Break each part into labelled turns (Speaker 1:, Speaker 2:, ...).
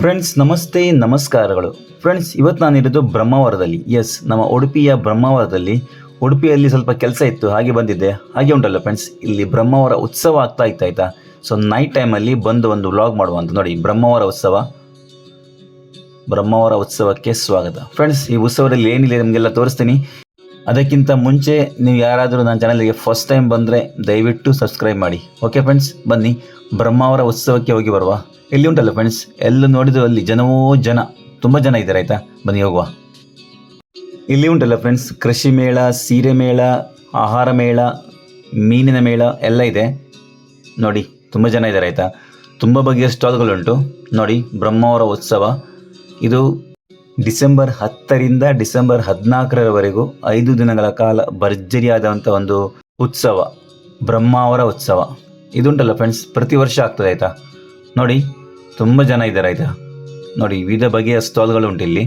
Speaker 1: Friends ನಮಸ್ತೆ, ನಮಸ್ಕಾರಗಳು. Friends ಇವತ್ತು ನಾನಿರೋದು ಬ್ರಹ್ಮಾವರದಲ್ಲಿ. ಎಸ್ ನಮ್ಮ ಉಡುಪಿಯ ಬ್ರಹ್ಮಾವರದಲ್ಲಿ. ಉಡುಪಿಯಲ್ಲಿ ಸ್ವಲ್ಪ ಕೆಲಸ ಇತ್ತು, ಹಾಗೆ ಬಂದಿದ್ದೆ. ಹಾಗೆ ಉಂಟಲ್ಲ ಫ್ರೆಂಡ್ಸ್ ಇಲ್ಲಿ ಬ್ರಹ್ಮಾವರ ಉತ್ಸವ ಆಗ್ತಾ ಇತ್ತು, ಆಯ್ತಾ? ಸೊ ನೈಟ್ ಟೈಮಲ್ಲಿ ಬಂದು ಒಂದು ವ್ಲಾಗ್ ಮಾಡುವಂತ ನೋಡಿ, ಬ್ರಹ್ಮಾವರ ಉತ್ಸವ. ಬ್ರಹ್ಮಾವರ ಉತ್ಸವಕ್ಕೆ ಸ್ವಾಗತ. ಫ್ರೆಂಡ್ಸ್ ಈ ಉತ್ಸವದಲ್ಲಿ ಏನಿಲ್ಲ ನಿಮಗೆಲ್ಲ ತೋರಿಸ್ತೀನಿ. ಅದಕ್ಕಿಂತ ಮುಂಚೆ ನೀವು ಯಾರಾದರೂ ನನ್ನ ಚಾನಲ್ಗೆ ಫಸ್ಟ್ ಟೈಮ್ ಬಂದರೆ ದಯವಿಟ್ಟು ಸಬ್ಸ್ಕ್ರೈಬ್ ಮಾಡಿ. ಓಕೆ ಫ್ರೆಂಡ್ಸ್ ಬನ್ನಿ. ಬ್ರಹ್ಮಾವರ ಉತ್ಸವಕ್ಕೆ ಹೋಗಿ ಬರುವ. ಎಲ್ಲಿ ಉಂಟಲ್ಲ ಫ್ರೆಂಡ್ಸ್ ಎಲ್ಲ ನೋಡಿದ್ರು ಅಲ್ಲಿ ಜನವೋ ಜನ, ತುಂಬ ಜನ ಇದ್ದಾರೆ ಆಯಿತಾ? ಬನ್ನಿ ಹೋಗುವ. ಇಲ್ಲಿ ಉಂಟಲ್ಲ ಫ್ರೆಂಡ್ಸ್ ಕೃಷಿ ಮೇಳ, ಸೀರೆ ಮೇಳ, ಆಹಾರ ಮೇಳ, ಮೀನಿನ ಮೇಳ ಎಲ್ಲ ಇದೆ. ನೋಡಿ, ತುಂಬ ಜನ ಇದ್ದಾರೆ ಆಯಿತಾ? ತುಂಬ ಬಗೆಯ ಸ್ಟಾಲ್ಗಳುಂಟು ನೋಡಿ ಬ್ರಹ್ಮಾವರ ಉತ್ಸವ. ಇದು ಡಿಸೆಂಬರ್ ಹತ್ತರಿಂದ ಡಿಸೆಂಬರ್ ಹದಿನಾಲ್ಕರವರೆಗೂ ಐದು ದಿನಗಳ ಕಾಲ ಭರ್ಜರಿಯಾದಂಥ ಒಂದು ಉತ್ಸವ, ಬ್ರಹ್ಮಾವರ ಉತ್ಸವ. ಇದುಂಟಲ್ಲ ಫ್ರೆಂಡ್ಸ್ ಪ್ರತಿ ವರ್ಷ ಆಗ್ತದೆ ಆಯಿತಾ? ನೋಡಿ, ತುಂಬ ಜನ ಇದ್ದಾರೆ ಆಯಿತಾ? ನೋಡಿ, ವಿವಿಧ ಬಗೆಯ ಸ್ಟಾಲ್ಗಳು ಉಂಟು ಇಲ್ಲಿ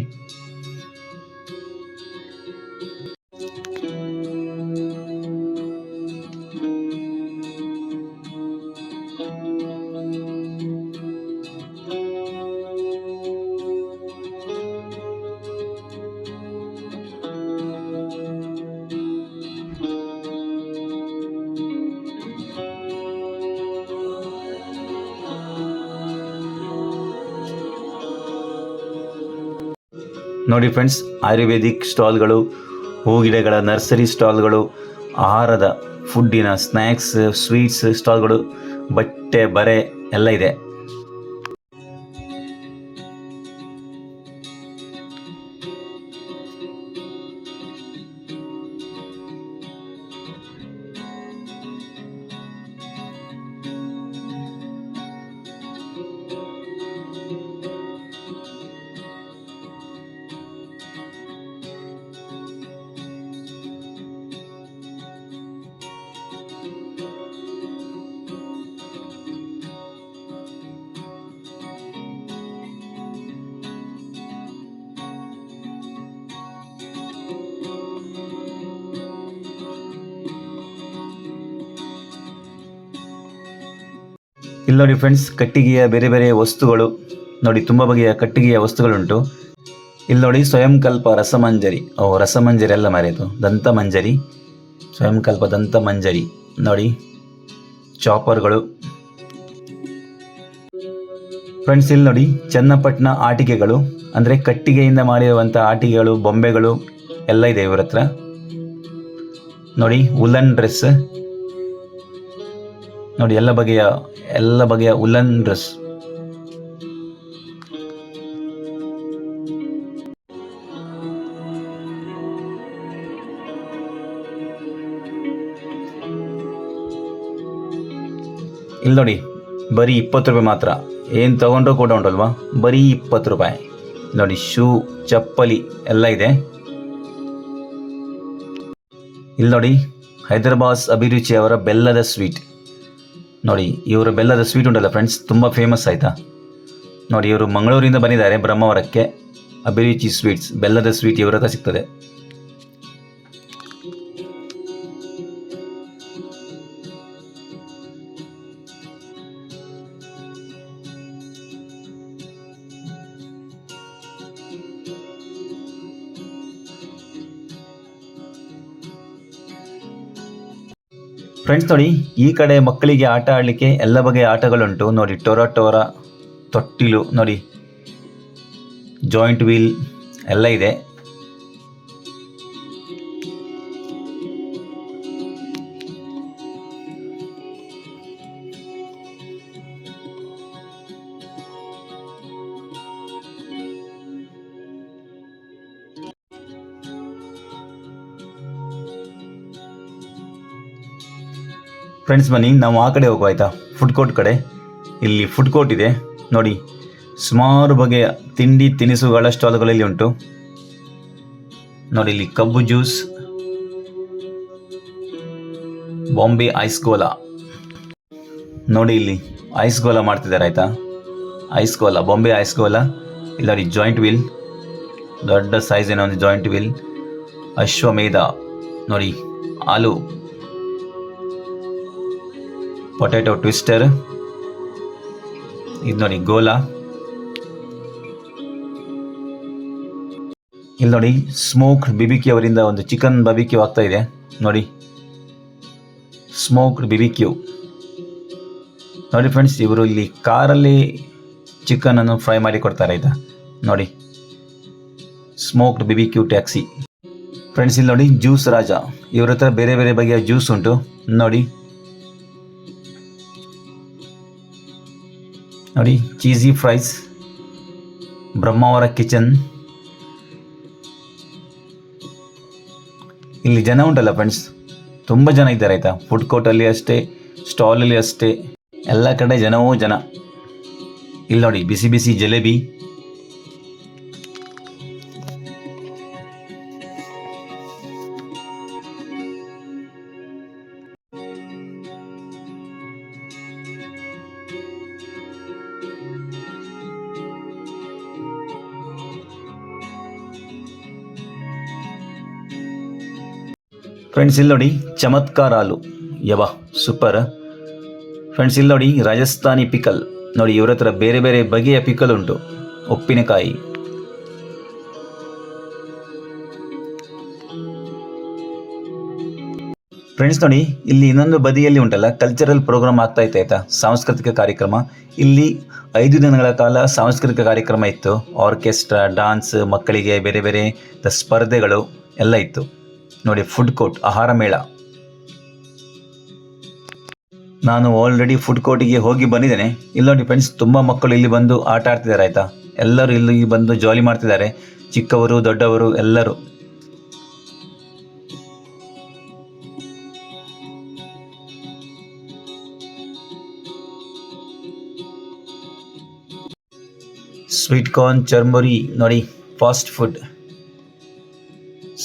Speaker 1: ನೋಡಿ ಫ್ರೆಂಡ್ಸ್ ಆಯುರ್ವೇದಿಕ್ ಸ್ಟಾಲ್ಗಳು ಹೂಗಿಡಗಳ ನರ್ಸರಿ ಸ್ಟಾಲ್ಗಳು ಆಹಾರದ ಫುಡ್ಡಿನ ಸ್ನ್ಯಾಕ್ಸ್ ಸ್ವೀಟ್ಸ್ ಸ್ಟಾಲ್ಗಳು ಬಟ್ಟೆ, ಬರೆ ಎಲ್ಲ ಇದೆ. ಇಲ್ಲಿ ನೋಡಿ ಫ್ರೆಂಡ್ಸ್ ಕಟ್ಟಿಗೆಯ ಬೇರೆ ಬೇರೆ ವಸ್ತುಗಳು ನೋಡಿ, ತುಂಬ ಬಗೆಯ ಕಟ್ಟಿಗೆಯ ವಸ್ತುಗಳುಂಟು. ಇಲ್ಲಿ ನೋಡಿ, ಸ್ವಯಂಕಲ್ಪ ರಸಮಂಜರಿ. ಓ, ರಸಮಂಜರಿ ಎಲ್ಲ ಮರೆಯದು ದಂತ ಮಂಜರಿ ಸ್ವಯಂಕಲ್ಪ ದಂತ ಮಂಜರಿ ನೋಡಿ, ಚಾಪರ್ಗಳು. ಫ್ರೆಂಡ್ಸ್ ಇಲ್ಲಿ ನೋಡಿ, ಚನ್ನಪಟ್ಟಣ ಆಟಿಕೆಗಳು. ಅಂದರೆ ಕಟ್ಟಿಗೆಯಿಂದ ಮಾಡಿರುವಂಥ ಆಟಿಕೆಗಳು, ಬೊಂಬೆಗಳು ಎಲ್ಲ ಇದೆ ಇವರ ಹತ್ರ. ನೋಡಿ ವುಲನ್ ಡ್ರೆಸ್ ನೋಡಿ, ಎಲ್ಲ ಬಗೆಯ ಎಲ್ಲ ಬಗೆಯ ಉಲನ್ ಡ್ರೆಸ್ ಇಲ್ಲಿ ನೋಡಿ, ಬರೀ ಇಪ್ಪತ್ತು ರೂಪಾಯಿ ಮಾತ್ರ. ಏನು ತಗೊಂಡ್ರೂ ಕೂಡ ಉಂಟಲ್ವಾ? ಬರೀ ಇಪ್ಪತ್ತು ರೂಪಾಯಿ. ನೋಡಿ, ಶೂ, ಚಪ್ಪಲಿ, ಎಲ್ಲ ಇದೆ. ಇಲ್ಲಿ ನೋಡಿ, ಹೈದರಾಬಾದ್ ಅಭಿರುಚಿ ಅವರ ಬೆಲ್ಲದ ಸ್ವೀಟ್. ನೋಡಿ, ಇವರ ಬೆಲ್ಲದ ಸ್ವೀಟ್ ಉಂಟಲ್ಲ ಫ್ರೆಂಡ್ಸ್ ತುಂಬ ಫೇಮಸ್ ಆಯಿತಾ? ನೋಡಿ, ಇವರು ಮಂಗಳೂರಿಂದ ಬಂದಿದ್ದಾರೆ ಬ್ರಹ್ಮವರಕ್ಕೆ. ಅಭಿರುಚಿ ಸ್ವೀಟ್ಸ್ ಬೆಲ್ಲದ ಸ್ವೀಟ್ ಇವರ ಹತ್ರ ಸಿಗ್ತದೆ. ಫ್ರೆಂಡ್ಸ್ ನೋಡಿ, ಈ ಕಡೆ ಮಕ್ಕಳಿಗೆ ಆಟ ಆಡಲಿಕ್ಕೆ ಎಲ್ಲ ಬಗೆಯ ಆಟಗಳುಂಟು. ನೋಡಿ, ಟೊರ ಟೊರ ತೊಟ್ಟಿಲು, ನೋಡಿ ಜಾಯಿಂಟ್ ವೀಲ್ ಎಲ್ಲ ಇದೆ. ಫ್ರೆಂಡ್ಸ್ ಬನ್ನಿ, ನಾವು ಆ ಕಡೆ ಹೋಗುವ, ಆಯಿತಾ? ಫುಡ್ ಕೋರ್ಟ್ ಕಡೆ. ಇಲ್ಲಿ ಫುಡ್ ಕೋರ್ಟ್ ಇದೆ. ನೋಡಿ, ಸುಮಾರು ಬಗೆಯ ತಿಂಡಿ ತಿನಿಸುಗಳ ಸ್ಟಾಲ್ಗಳಲ್ಲಿ ಉಂಟು. ನೋಡಿ, ಇಲ್ಲಿ ಕಬ್ಬು ಜ್ಯೂಸ್, ಬಾಂಬೆ ಐಸ್ ಗೋಲಾ. ನೋಡಿ, ಇಲ್ಲಿ ಐಸ್ ಗೋಲಾ ಮಾಡ್ತಿದ್ದಾರೆ, ಆಯಿತಾ? Ice gola, Bombay ice gola. ಇಲ್ಲ ನೋಡಿ ಜಾಯಿಂಟ್ ವೀಲ್ ದೊಡ್ಡ ಸೈಜಿನ ಒಂದು ಜಾಯಿಂಟ್ ವೀಲ್ ಅಶ್ವಮೇಧ. ನೋಡಿ ಆಲೂ ಪೊಟ್ಯಾಟೊ ಟ್ವಿಸ್ಟರ್ ಇದು ನೋಡಿ ಗೋಲಾ ಇಲ್ಲಿ ನೋಡಿ ಸ್ಮೋಕ್ ಬಿಬಿಕ್ಯೂ ಅವರಿಂದ ಒಂದು ಚಿಕನ್ ಬಬಿಕ್ಯೂ ಆಗ್ತಾ ಇದೆ. ನೋಡಿ. ಸ್ಮೋಕ್ಡ್ ಬಿಬಿಕ್ಯೂ ನೋಡಿ ಫ್ರೆಂಡ್ಸ್ ಇವರು ಇಲ್ಲಿ ಕಾರಲ್ಲಿ ಚಿಕನ್ ಅನ್ನು ಫ್ರೈ ಮಾಡಿ ಕೊಡ್ತಾರೆ ಆಯಿತಾ? ನೋಡಿ. ಸ್ಮೋಕ್ಡ್ ಬಿಬಿಕ್ಯೂ ಟ್ಯಾಕ್ಸಿ ಫ್ರೆಂಡ್ಸ್ ಇಲ್ಲಿ ನೋಡಿ ಜ್ಯೂಸ್ ರಾಜ. ಇವ್ರ ಹತ್ರ ಬೇರೆ ಬೇರೆ ಬಗೆಯ ಜ್ಯೂಸ್ ಉಂಟು. ನೋಡಿ. ನೋಡಿ ಚೀಸಿ ಫ್ರೈಸ್ ಬ್ರಹ್ಮಾವರ ಕಿಚನ್ ಇಲ್ಲಿ ಜನ ಉಂಟಲ್ಲ ಫ್ರೆಂಡ್ಸ್ ತುಂಬ ಜನ ಇದ್ದಾರೆ ಆಯಿತಾ? ಫುಡ್ ಕೋರ್ಟಲ್ಲಿ ಅಷ್ಟೇ ಸ್ಟಾಲಲ್ಲಿ ಅಷ್ಟೇ. ಎಲ್ಲ ಕಡೆ ಜನವೂ ಜನ. ಇಲ್ಲಿ ನೋಡಿ, ಬಿಸಿ ಬಿಸಿ ಜಲೇಬಿ. ಫ್ರೆಂಡ್ಸ್ ಇಲ್ಲಿ ನೋಡಿ ಚಮತ್ಕಾರ ಹಾಲು ಯವಾ ಸೂಪರ್ ಫ್ರೆಂಡ್ಸ್ ಇಲ್ಲಿ ನೋಡಿ ರಾಜಸ್ಥಾನಿ ಪಿಕಲ್. ನೋಡಿ, ಇವ್ರ ಹತ್ರ ಬೇರೆ ಬೇರೆ ಬಗೆಯ ಪಿಕಲ್ ಉಂಟು. ಉಪ್ಪಿನಕಾಯಿ. ಫ್ರೆಂಡ್ಸ್ ನೋಡಿ, ಇಲ್ಲಿ ಇನ್ನೊಂದು ಬದಿಯಲ್ಲಿ ಉಂಟಲ್ಲ ಕಲ್ಚರಲ್ ಪ್ರೋಗ್ರಾಮ್ ಆಗ್ತಾ ಇತ್ತು, ಆಯ್ತಾ? ಸಾಂಸ್ಕೃತಿಕ ಕಾರ್ಯಕ್ರಮ. ಇಲ್ಲಿ ಐದು ದಿನಗಳ ಕಾಲ ಸಾಂಸ್ಕೃತಿಕ ಕಾರ್ಯಕ್ರಮ ಇತ್ತು. ಆರ್ಕೆಸ್ಟ್ರಾ ಡಾನ್ಸ್ ಮಕ್ಕಳಿಗೆ ಬೇರೆ ಬೇರೆ ಸ್ಪರ್ಧೆಗಳು ಎಲ್ಲ ಇತ್ತು. ನೋಡಿ ಫುಡ್ ಕೋರ್ಟ್ ಆಹಾರ ಮೇಳ. ನಾನು ಆಲ್ರೆಡಿ ಫುಡ್ ಕೋರ್ಟಿಗೆ ಹೋಗಿ ಬಂದಿದ್ದೇನೆ. ಇಲ್ಲಿ ನೋಡಿ ಫ್ರೆಂಡ್ಸ್ ತುಂಬ ಮಕ್ಕಳು ಇಲ್ಲಿ ಬಂದು ಆಟ ಆಡ್ತಿದ್ದಾರೆ, ಆಯ್ತಾ? ಎಲ್ಲರೂ ಇಲ್ಲಿ ಬಂದು ಜಾಲಿ ಮಾಡ್ತಿದ್ದಾರೆ. ಚಿಕ್ಕವರು, ದೊಡ್ಡವರು, ಎಲ್ಲರೂ. ಸ್ವೀಟ್ ಕಾರ್ನ್ ಚರ್ಮುರಿ ನೋಡಿ fast food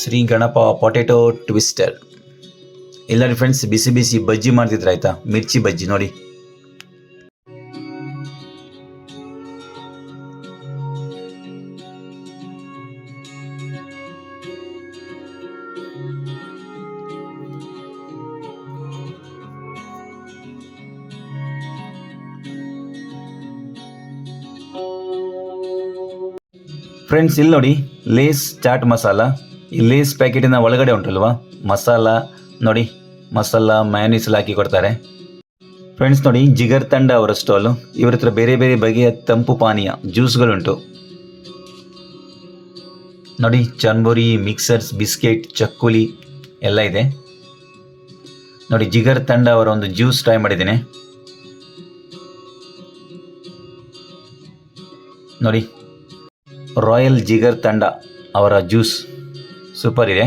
Speaker 1: Shri Ganapa potato twister. ಎಲ್ಲರೂ ಫ್ರೆಂಡ್ಸ್ ಬಿಸಿ ಬಿಸಿ ಬಜ್ಜಿ ಮಾಡ್ತಿದ್ರು ಆಯ್ತಾ? ಮಿರ್ಚಿ ಬಜ್ಜಿ ನೋಡಿ. ಫ್ರೆಂಡ್ಸ್ ಇಲ್ಲಿ ನೋಡಿ ಲೇಸ್ ಚಾಟ್ ಮಸಾಲ ಈ ಪ್ಯಾಕೆಟಿನ ಒಳಗಡೆ ಉಂಟಲ್ವಾ? ಮಸಾಲ, ನೋಡಿ, ಮಸಾಲ ಮಯೋನೀಸ್ ಹಾಕಿ ಕೊಡ್ತಾರೆ. ಫ್ರೆಂಡ್ಸ್ ನೋಡಿ, ಜಿಗರ್ ತಂಡ ಅವರ ಸ್ಟಾಲು ಇವ್ರ ಹತ್ರ ಬೇರೆ ಬೇರೆ ಬಗೆಯ ತಂಪು ಪಾನೀಯ ಜ್ಯೂಸ್ಗಳುಂಟು ನೋಡಿ, ಚನ್ಬುರಿ ಮಿಕ್ಸರ್ಸ್ ಬಿಸ್ಕೆಟ್ ಚಕ್ಕುಲಿ ಎಲ್ಲ ಇದೆ. ನೋಡಿ, ಜಿಗರ್ ತಂಡ ಅವರ ಒಂದು ಜ್ಯೂಸ್ ಟ್ರೈ ಮಾಡಿದ್ದೀನಿ. ನೋಡಿ ರಾಯಲ್ ಜಿಗರ್ ತಂಡ ಅವರ ಜ್ಯೂಸ್ ಸೂಪರ್ ಇದೆ.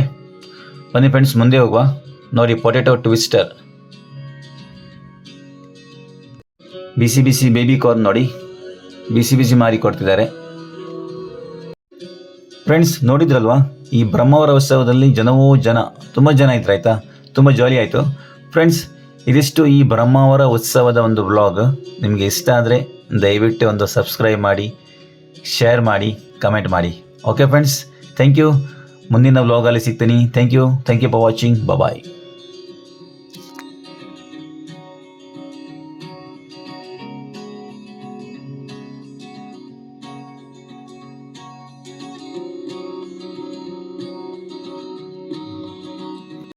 Speaker 1: ಬನ್ನಿ ಫ್ರೆಂಡ್ಸ್ ಮುಂದೆ ಹೋಗುವ. ನೋಡಿ ಪೊಟೇಟೋ ಟ್ವಿಸ್ಟರ್ ಬಿಸಿ ಬಿಸಿ ಬೇಬಿ ಕಾರ್ನ್ ನೋಡಿ. ಬಿಸಿ ಬಿಸಿ ಮಾರಿ ಕೊಡ್ತಿದ್ದಾರೆ. ಫ್ರೆಂಡ್ಸ್ ನೋಡಿದ್ರಲ್ವಾ? ಈ ಬ್ರಹ್ಮಾವರ ಉತ್ಸವದಲ್ಲಿ ಜನವೂ ಜನ, ತುಂಬ ಜನ ಇದ್ರು, ಆಯಿತಾ? ತುಂಬ ಜಾಲಿ ಆಯಿತು. ಫ್ರೆಂಡ್ಸ್ ಇದಿಷ್ಟು ಈ ಬ್ರಹ್ಮಾವರ ಉತ್ಸವದ ಒಂದು ಬ್ಲಾಗ್ ನಿಮಗೆ ಇಷ್ಟ ಆದರೆ ದಯವಿಟ್ಟು ಒಂದು ಸಬ್ಸ್ಕ್ರೈಬ್ ಮಾಡಿ ಶೇರ್ ಮಾಡಿ ಕಮೆಂಟ್ ಮಾಡಿ. ಓಕೆ ಫ್ರೆಂಡ್ಸ್ ಥ್ಯಾಂಕ್ ಯು ಮುಂದಿನ ವ್ಲಾಗಲ್ಲಿ ಸಿಗ್ತೀನಿ. Thank you thank you for watching bye